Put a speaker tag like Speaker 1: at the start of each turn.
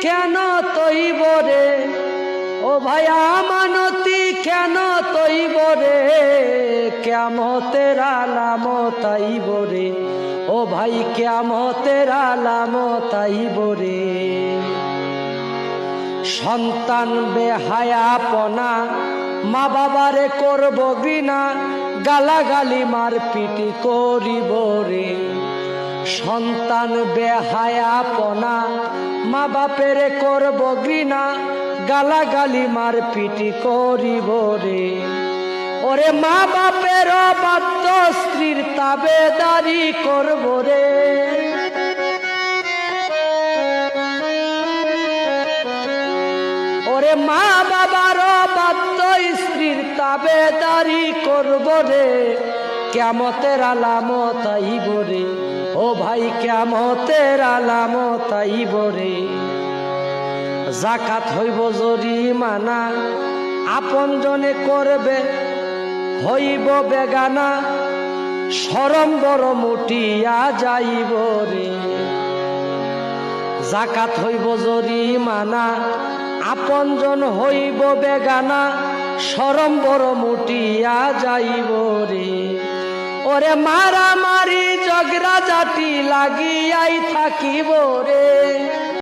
Speaker 1: কেন তৈব রে? ও ভাই আমানতি কেন তৈব রে? কেমতের আলাম তাইব রে। ও ভাই কেমতের আলাম তাইব রে। সন্তান বেহায়াপনা, মা বাবারে করব ঘৃণা, গালাগালি মার পিটি করিব রে। সন্তান বেহায়াপনা মা বাপেরে করব ঘৃণা, গালাগালি মার পিটি করিব রে। ওরে মা বাপের বাদ্য স্ত্রীর তাবে তাবেদারি করব রে। ওরে মা বাবার বাদ্য স্ত্রীর তাবে তাবেদারি করব রে। কেমতের আলামত আইব রে। ও ভাই কেমতের আলামত আইব রে। জাকাত হইব জরিমানা, আপন জনে করবে, হইব বেগানা সরম বড় মুটিয়া যাইব রে। জাকাত হইব জরিমানা আপনজন হইব বেগানা সরম বড় মুটিয়া যাইব রে। ওরে মারামারি জগরা জাতি লাগিয়াই থাকিব রে।